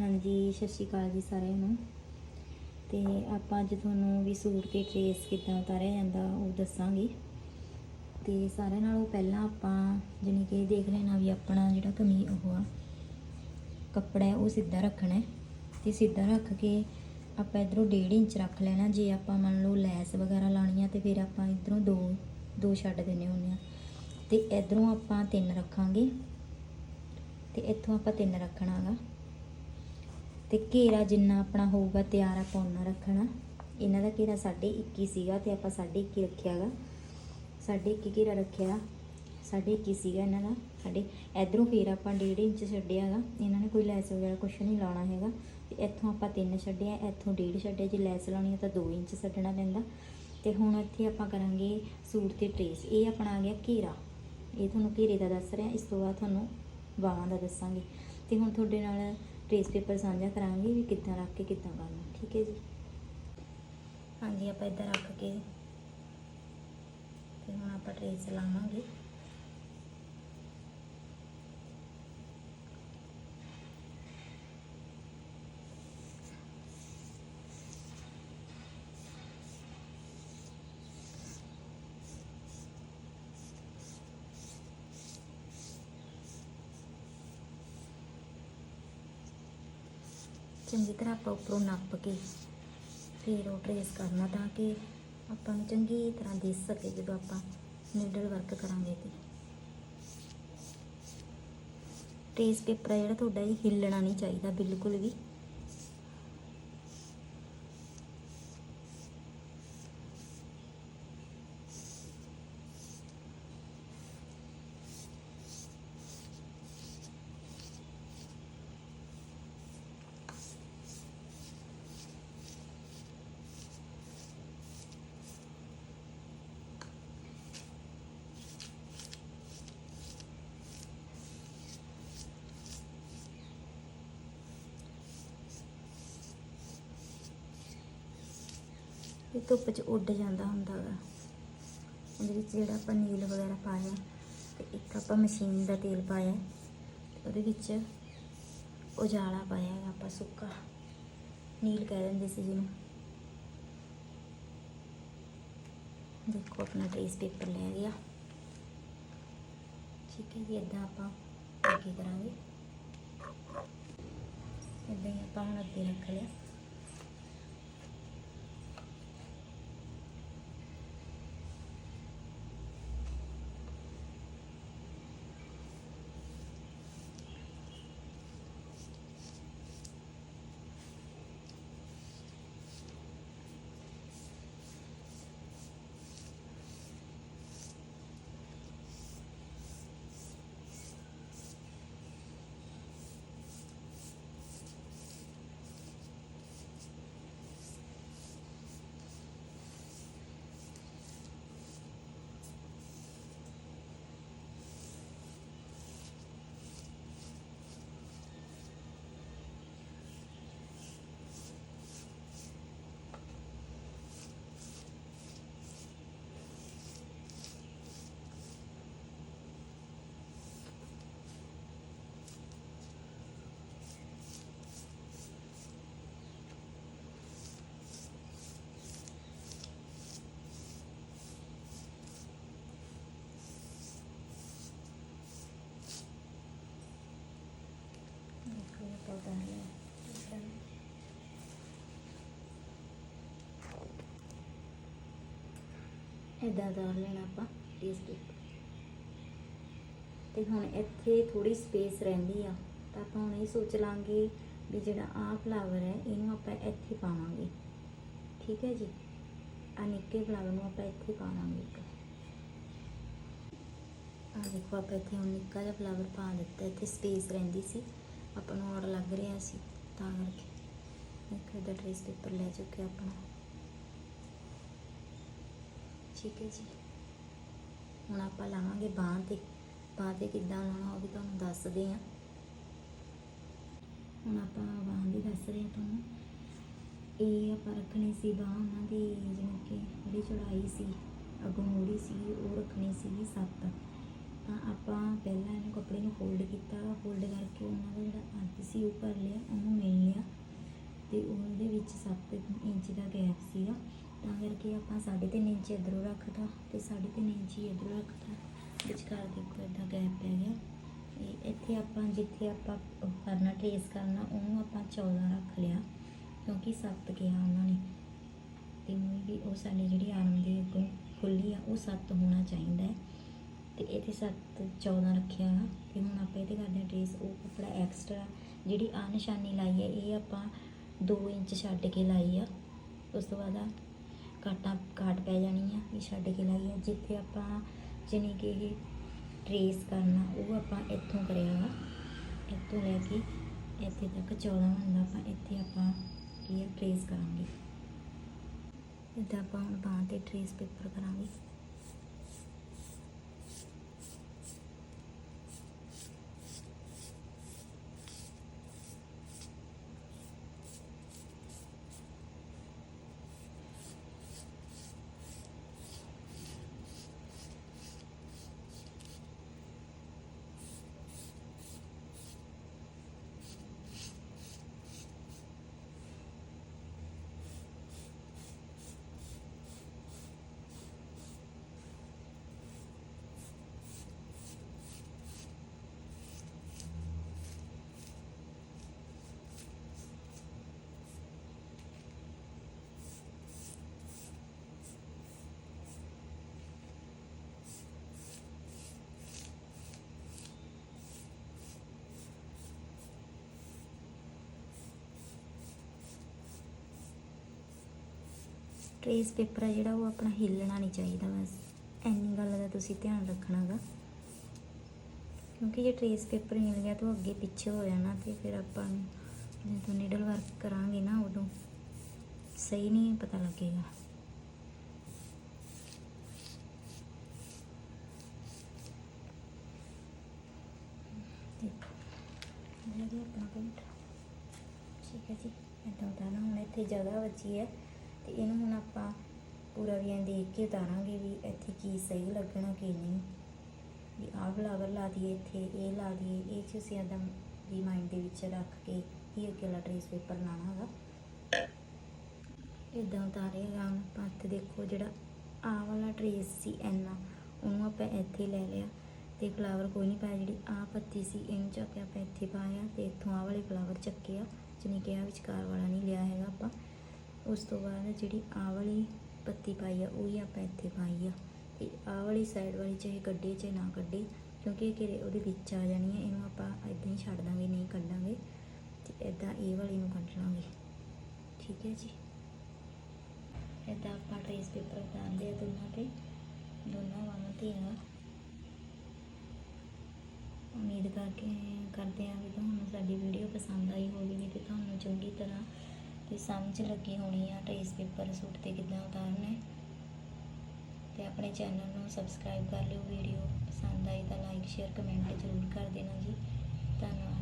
ਹਾਂਜੀ, ਸਤਿ ਸ਼੍ਰੀ ਅਕਾਲ ਜੀ ਸਾਰਿਆਂ ਨੂੰ। ਤੇ ਆਪਾਂ ਅੱਜ ਤੁਹਾਨੂੰ ਵੀ ਸੂਟ ਤੇ ਟਰੇਸ ਕਿੱਦਾਂ ਉਤਾਰਿਆ ਜਾਂਦਾ ਉਹ ਦੱਸਾਂਗੇ। ਤੇ ਸਾਰਿਆਂ ਨਾਲੋਂ ਪਹਿਲਾਂ ਆਪਾਂ ਜਾਣੀ ਕਿ ਦੇਖ ਲੈਣਾ ਵੀ ਆਪਣਾ ਜਿਹੜਾ ਕਮੀ ਉਹ ਆ, ਕੱਪੜਾ ਹੈ, ਉਹ ਸਿੱਧਾ ਰੱਖਣਾ ਹੈ। ਤੇ ਸਿੱਧਾ ਰੱਖ ਕੇ ਆਪਾਂ ਇਧਰੋਂ 1.5 ਇੰਚ ਰੱਖ ਲੈਣਾ, ਜੇ ਆਪਾਂ ਮੰਨ ਲਓ ਲੈਸ ਵਗੈਰਾ ਲਾਣੀ ਆ ਤੇ ਫਿਰ ਆਪਾਂ ਇਧਰੋਂ ਦੋ ਦੋ ਛੱਡ ਦੇਣੇ ਹੁੰਦੇ ਆ। ਤੇ ਇਧਰੋਂ ਆਪਾਂ ਤਿੰਨ ਰੱਖਾਂਗੇ। ਤੇ ਇੱਥੋਂ ਆਪਾਂ ਤਿੰਨ ਰੱਖਣਾ ਗਾ ਤੇ ਘੇਰਾ ਜਿੰਨਾ ਆਪਣਾ ਹੋਊਗਾ ਤਿਆਰ ਆਪਾਂ ਉਹਨਾਂ ਰੱਖਣਾ। ਇਹਨਾਂ ਦਾ ਘੇਰਾ 21 ਸੀਗਾ ਤੇ ਆਪਾਂ 21 ਰੱਖਿਆਗਾ। 21 ਘੇਰਾ ਰੱਖਿਆ। 21 ਸੀਗਾ ਇਹਨਾਂ ਦਾ। ਸਾਡੇ ਇਧਰੋਂ ਫੇਰ ਆਪਾਂ 1.5 ਇੰਚ ਛੱਡਿਆਗਾ। ਇਹਨਾਂ ਨੇ ਕੋਈ ਲੈਸ ਵਗੈਰਾ ਕੁਝ ਨਹੀਂ ਲਾਉਣਾ ਹੈਗਾ। ਤੇ ਇੱਥੋਂ ਆਪਾਂ 3 ਛੱਡਿਆ, ਇੱਥੋਂ 1.5 ਛੱਡਿਆ। ਜੇ ਲੈਸ ਲਾਉਣੀ ਹੈ ਤਾਂ 2 ਇੰਚ ਛੱਡਣਾ ਪੈਂਦਾ। ਤੇ ਹੁਣ ਇੱਥੇ ਆਪਾਂ ਕਰਾਂਗੇ ਸੂਟ ਤੇ ਟਰੇਸ। ਇਹ ਆਪਣਾ ਆ ਗਿਆ ਘੇਰਾ। ਇਹ ਤੁਹਾਨੂੰ ਘੇਰੇ ਦਾ ਦੱਸ ਰਿਹਾ। ਇਸ ਤੋਂ ਬਾਅਦ ਤੁਹਾਨੂੰ ਬਾਹਾਂ ਦਾ ਦੱਸਾਂਗੇ। ਤੇ ਹੁਣ ਤੁਹਾਡੇ ਨਾਲ ਟਰੇਸ ਪੇਪਰ ਸਾਂਝਾ ਕਰਾਂਗੇ ਵੀ ਕਿੱਦਾਂ ਰੱਖ ਕੇ ਕਿੱਦਾਂ ਕਰਨਾ, ਠੀਕ ਹੈ ਜੀ? ਹਾਂਜੀ, ਆਪਾਂ ਇੱਦਾਂ ਰੱਖ ਕੇ ਤੇ ਹੁਣ ਆਪਾਂ ਟਰੇਸ ਲਾਵਾਂਗੇ। ਚੰਗੀ ਤਰ੍ਹਾਂ ਆਪਾਂ ਉੱਪਰੋਂ ਨੱਪ ਕੇ ਫਿਰ ਉਹ ਟਰੇਸ ਕਰਨਾ ਤਾਂ ਕਿ ਆਪਾਂ ਨੂੰ ਚੰਗੀ ਤਰ੍ਹਾਂ ਦਿਸ ਸਕੇ ਜਦੋਂ ਆਪਾਂ ਨੀਡਲ ਵਰਕ ਕਰਾਂਗੇ ਤੇ। ਟਰੇਸ ਪੇਪਰ ਆ ਜਿਹੜਾ ਤੁਹਾਡਾ ਇਹ ਹਿੱਲਣਾ ਨਹੀਂ ਚਾਹੀਦਾ, ਬਿਲਕੁਲ ਵੀ। ਇਹ ਧੁੱਪ 'ਚ ਉੱਡ ਜਾਂਦਾ ਹੁੰਦਾ ਗਾ ਉਹਦੇ ਵਿੱਚ ਜਿਹੜਾ ਆਪਾਂ ਨੀਲ ਵਗੈਰਾ ਪਾਇਆ ਤੇ ਇੱਕ ਆਪਾਂ ਮਸ਼ੀਨ ਦਾ ਤੇਲ ਪਾਇਆ ਤੇ ਉਹਦੇ ਵਿੱਚ ਉਜਾਲਾ ਪਾਇਆ ਹੈਗਾ ਆਪਾਂ ਸੁੱਕਾ। ਨੀਲ ਕਹਿ ਦਿੰਦੇ ਸੀ ਜਿਹਨੂੰ। ਦੇਖੋ ਆਪਣਾ ਟ੍ਰੇਸ ਪੇਪਰ ਲੈ ਗਿਆ। ਠੀਕ ਹੈ ਜੀ ਇਦਾਂ ਆਪਾਂ ਅੱਗੇ ਕਰਾਂਗੇ। ਇਦਾਂ ਹੀ ਆਪਾਂ ਹੁਣ ਅੱਗੇ ਰੱਖ ਲਿਆ। ਦੇਖੋ ਇਹ ਇਦਾਂ ਦਾ ਲੈਣਾ ਆਪਾਂ ਇਸ ਪੇਪਰ ਤੇ ਹੁਣ ਇੱਥੇ ਥੋੜੀ ਸਪੇਸ ਰਹਿੰਦੀ ਆ, ਤਾਂ ਆਪਾਂ ਹੁਣ ਇਹ ਸੋਚ ਲਾਂਗੇ ਵੀ ਜਿਹੜਾ ਆਹ ਫਲਾਵਰ ਹੈ, ਇਹਨੂੰ ਆਪਾਂ ਇੱਥੇ ਪਾਵਾਂਗੇ। ਠੀਕ ਹੈ ਜੀ? ਆ ਨਿੱਕੇ ਫਲਾਵਰ ਨੂੰ ਆਪਾਂ ਇੱਥੇ ਪਾਵਾਂਗੇ ਇੱਕ। ਆ ਦੇਖੋ, ਆਪਾਂ ਇੱਥੇ ਹੁਣ ਨਿੱਕਾ ਜਿਹਾ ਫਲਾਵਰ ਪਾ ਦਿੱਤਾ, ਇੱਥੇ ਸਪੇਸ ਰਹਿੰਦੀ ਸੀ। ਆਪਾਂ ਨੂੰ ਔਰ ਲੱਗ ਰਿਹਾ ਸੀ, ਤਾਂ ਕਰਕੇ। ਇੱਕ ਇਹਦਾ ਟ੍ਰੇਸ ਪੇਪਰ ਲੈ ਚੁੱਕਿਆ ਆਪਣਾ ਠੀਕ ਹੈ ਜੀ। ਹੁਣ ਆਪਾਂ ਲਾਵਾਂਗੇ ਬਾਂਹ ਤੇ। ਬਾਂਹ ਤੇ ਕਿੱਦਾਂ ਲਾਉਣਾ ਉਹ ਵੀ ਤੁਹਾਨੂੰ ਦੱਸਦੇ ਆ ਹੁਣ ਆਪਾਂ ਬਾਂਹ ਦੀ ਦੱਸ ਰਹੇ ਹਾਂ ਤੁਹਾਨੂੰ। ਇਹ ਆਪਾਂ ਰੱਖਣੀ ਸੀ ਬਾਂਹ, ਉਹਨਾਂ ਦੀ ਜਿਵੇਂ ਕਿ ਜਿਹੜੀ ਚੜਾਈ ਸੀ, ਅੱਗੋਂ ਮੋੜੀ ਸੀ, ਉਹ ਰੱਖਣੀ ਸੀ 7 ਤਾਂ ਆਪਾਂ ਪਹਿਲਾਂ ਇਹਨੂੰ ਕੱਪੜੇ ਨੂੰ ਫੋਲਡ ਕੀਤਾ। ਫੋਲਡ ਕਰਕੇ ਉਹਨਾਂ ਦਾ ਜਿਹੜਾ ਅੱਧ ਸੀ ਉਹ ਭਰ ਲਿਆ, ਉਹਨੂੰ ਮਿਲ ਲਿਆ। ਤੇ ਉਹਦੇ ਵਿੱਚ 7 ਇੰਚ ਦਾ ਗੈਪ ਸੀਗਾ। ਤਾਂ ਕਰਕੇ ਆਪਾਂ 3.5 ਇੰਚ ਇੱਧਰੋਂ ਰੱਖਤਾ ਤੇ 3.5 ਇੰਚ ਹੀ ਇੱਧਰੋਂ ਰੱਖਤਾ। ਵਿਚਕਾਰ ਦੇਖੋ ਇੱਦਾਂ ਗੈਪ ਪੈ ਗਿਆ। ਤੇ ਇੱਥੇ ਆਪਾਂ ਜਿੱਥੇ ਆਪਾਂ ਕਰਨਾ ਟ੍ਰੇਸ ਕਰਨਾ, ਉਹਨੂੰ ਆਪਾਂ 14 ਰੱਖ ਲਿਆ। ਕਿਉਂਕਿ 7 ਕਿਹਾ ਉਹਨਾਂ ਨੇ। ਤੇ ਮੂੰਹ ਵੀ ਉਹ ਸਾਡੀ ਜਿਹੜੀ ਆਰਮ ਦੇ ਅੱਗੋਂ ਖੁੱਲੀ ਆ, ਉਹ 7 ਹੋਣਾ ਚਾਹੀਦਾ ਹੈ। ਤੇ ਇਹਦੇ 7 14 ਰੱਖਿਆ ਵਾ, ਤੇ ਹੁਣ ਆਪਾਂ ਇਹਦੇ ਕਰਦੇ ਹਾਂ ਟ੍ਰੇਸ ਉਹ ਕੱਪੜਾ ਐਕਸਟਰਾ ਜਿਹੜੀ ਆ ਨਿਸ਼ਾਨੀ ਲਾਈ ਹੈ, ਇਹ ਆਪਾਂ 2 ਇੰਚ ਛੱਡ ਕੇ ਲਾਈ ਆ। ਉਸ ਤੋਂ ਬਾਅਦ ਆ ਕਾਟਾਂ ਕਾਟ ਪੈ ਜਾਣੀ ਆ, ਇਹ ਛੱਡ ਕੇ ਲਾਈ ਆ, ਜਿੱਥੇ ਆਪਾਂ ਜਾਣੀ ਕਿ ਇਹ ਟ੍ਰੇਸ ਕਰਨਾ, ਉਹ ਆਪਾਂ ਇੱਥੋਂ ਕਰਿਆ ਵਾ। ਇੱਥੋਂ ਲੈ ਕੇ ਇੱਥੇ ਤੱਕ 14 ਹੁੰਦਾ, ਆਪਾਂ ਇੱਥੇ ਆਪਾਂ ਕੀ ਆ ਟ੍ਰੇਸ ਕਰਾਂਗੇ। ਇੱਥੇ ਆਪਾਂ ਹੁਣ ਬਾਂਹ ਤੇ ਟ੍ਰੇਸ ਪੇਪਰ ਕਰਾਂਗੇ। ਟਰੇਸ ਪੇਪਰ ਆ ਜਿਹੜਾ ਉਹ ਆਪਣਾ ਹਿੱਲਣਾ ਨਹੀਂ ਚਾਹੀਦਾ ਬਸ। ਐਨੀ ਗੱਲ ਦਾ ਤੁਸੀਂ ਧਿਆਨ ਰੱਖਣਾਗਾ। ਕਿਉਂਕਿ ਜੇ ਟਰੇਸ ਪੇਪਰ ਹਿੱਲ ਗਿਆ ਤਾਂ ਉਹ ਅੱਗੇ ਪਿੱਛੇ ਹੋ ਜਾਣਾ ਤੇ ਫਿਰ ਆਪਾਂ ਨੂੰ ਜਦੋਂ ਨੀਡਲ ਵਰਕ ਕਰਾਂਗੇ ਨਾ ਉਦੋਂ ਸਹੀ ਨਹੀਂ ਪਤਾ ਲੱਗੇਗਾ। ਜਿਹੜੀ ਆਪਣਾ ਪੁਆਇੰਟ ਠੀਕ ਹੈ ਜੀ ਇੱਦਾਂ ਨਾ ਹੁਣ ਇੱਥੇ ਜਗ੍ਹਾ ਬਚੀ ਹੈ। ਤੇ ਇਹਨੂੰ ਹੁਣ ਆਪਾਂ ਪੂਰਾ ਵੀ ਐਂ ਦੇਖ ਕੇ ਉਤਾਰਾਂਗੇ ਵੀ ਇੱਥੇ ਕੀ ਸਹੀ ਲੱਗਣਾ ਕੀ ਨਹੀਂ। ਵੀ ਆਹ ਫਲਾਵਰ ਲਾ ਦਈਏ ਇੱਥੇ, ਇਹ ਲਾ ਦਈਏ, ਇਹ ਚ ਅਸੀਂ ਇੱਦਾਂ ਵੀ ਮਾਈਂਡ ਦੇ ਵਿੱਚ ਰੱਖ ਕੇ ਹੀ ਅਕੇਲਾ ਟ੍ਰੇਸ ਪੇਪਰ ਲਾਣਾ ਹੈਗਾ। ਇਦਾਂ ਉਤਾਰੇਗਾ ਆਪਾਂ ਇੱਥੇ ਦੇਖੋ ਜਿਹੜਾ ਆਹ ਵਾਲਾ ਟ੍ਰੇਸ ਸੀ ਐਨਾ ਉਹਨੂੰ ਆਪਾਂ ਇੱਥੇ ਲੈ ਲਿਆ ਤੇ ਫਲਾਵਰ ਕੋਈ ਨਹੀਂ ਪਾਇਆ, ਜਿਹੜੀ ਆਹ ਪੱਤੀ ਸੀ ਇਹਨੂੰ ਚੱਕ ਕੇ ਆਪਾਂ ਇੱਥੇ ਪਾਇਆ ਤੇ ਇੱਥੋਂ ਆਹ ਵਾਲੇ ਫਲਾਵਰ ਚੱਕੇ ਆ ਜਿਹਨੇ ਕਿਹਾ ਵਿਚਕਾਰ ਵਾਲਾ ਨਹੀਂ ਲਿਆ ਹੈਗਾ ਆਪਾਂ। ਉਸ ਤੋਂ ਬਾਅਦ ਜਿਹੜੀ ਆਹ ਵਾਲੀ ਪੱਤੀ ਪਾਈ ਆ, ਉਹ ਹੀ ਆਪਾਂ ਇੱਥੇ ਪਾਈ ਆ। ਤੇ ਆਹ ਵਾਲੀ ਸਾਈਡ ਵਾਲੀ ਚਾਹੇ ਕੱਢੇ, ਚਾਹੇ ਨਾ ਕੱਢੇ, ਕਿਉਂਕਿ ਇਹ ਘੇਰੇ ਉਹਦੇ ਵਿੱਚ ਆ ਜਾਣੀ ਹੈ ਇਹਨੂੰ ਆਪਾਂ ਇਦਾਂ ਹੀ ਛੱਡ ਦਾਂਗੇ, ਨਹੀਂ ਕੱਢਾਂਗੇ। ਤੇ ਇਦਾਂ ਇਹ ਵਾਲੀ ਨੂੰ ਕੱਢ ਲਾਂਗੇ। ਠੀਕ ਹੈ ਜੀ? ਇਦਾਂ ਆਪਾਂ ਟ੍ਰੇਸ ਪੇਪਰ ਉਤਾਰਦੇ ਆ ਦੋਨਾਂ ਤੇ। ਦੋਨਾਂ ਵਾਲਾਂ ਤੇ ਆ। ਉਮੀਦ ਕਰਕੇ ਕਰਦੇ ਆ ਵੀ ਤੁਹਾਨੂੰ ਸਾਡੀ ਵੀਡੀਓ ਪਸੰਦ ਆਈ ਹੋਵੇਗੀ ਤੇ ਤੁਹਾਨੂੰ ਚੰਗੀ ਤਰ੍ਹਾਂ ਤੇ ਸਮਝ ਲੱਗੀ ਹੋਣੀ ਆ ਟ੍ਰੇਸ ਪੇਪਰ ਸੂਟ ਤੇ ਕਿੱਦਾਂ ਉਤਾਰਨਾ ਹੈ। ਤੇ ਆਪਣੇ ਚੈਨਲ ਨੂੰ ਸਬਸਕ੍ਰਾਈਬ ਕਰ ਲਿਓ ਵੀਡੀਓ ਪਸੰਦ ਆਈ ਤਾਂ ਲਾਈਕ ਸ਼ੇਅਰ ਕਮੈਂਟ ਜ਼ਰੂਰ ਕਰ ਦੇਣਾ ਜੀ। ਧੰਨਵਾਦ।